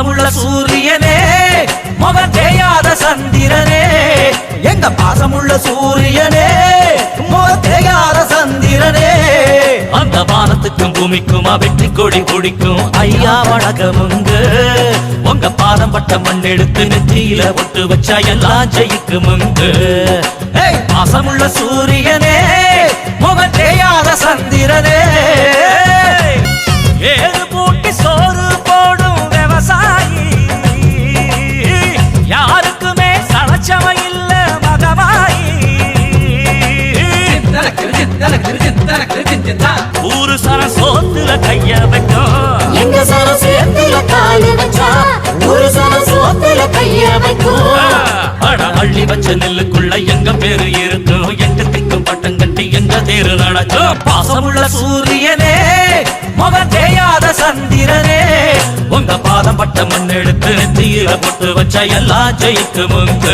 பாசமுள்ள சூரியனே முகம் தேயாத சந்திரனே. எங்க பாசமுள்ள சூரியனே முகம் தேயாத சந்திரனே. அந்த வானத்துக்கும் பூமிக்குமா வெற்றி கொடி குடிக்கும். ஐயா வழக்கமுங்க உங்க பாதம் பட்ட மண் எடுத்து நெற்றியில ஒட்டு வச்சா எல்லாம் ஜெயிக்குமுங்க. பாசமுள்ள சூரியனே முகம் தேயாத சந்திரனே. ஊரு சர சோத்துல கைய வைக்கும். எங்க சர சேர்த்துல காலு வச்சா ஒரு சர சோத்துல கைய வைக்கும். அட அள்ளி வச்ச நெல்லுக்குள்ள எங்க பேரு இருக்கும்? எங்க திக்கும் பட்டம் கட்டி எங்க தேரு நடக்கும்? பாசமுள்ள சூரியனே முகம் தேயாத சந்திரனே. உங்க பாதம் பட்ட மண் எடுத்து நெத்தியில போட்டு வச்ச எல்லாம் ஜெயிக்குமுங்க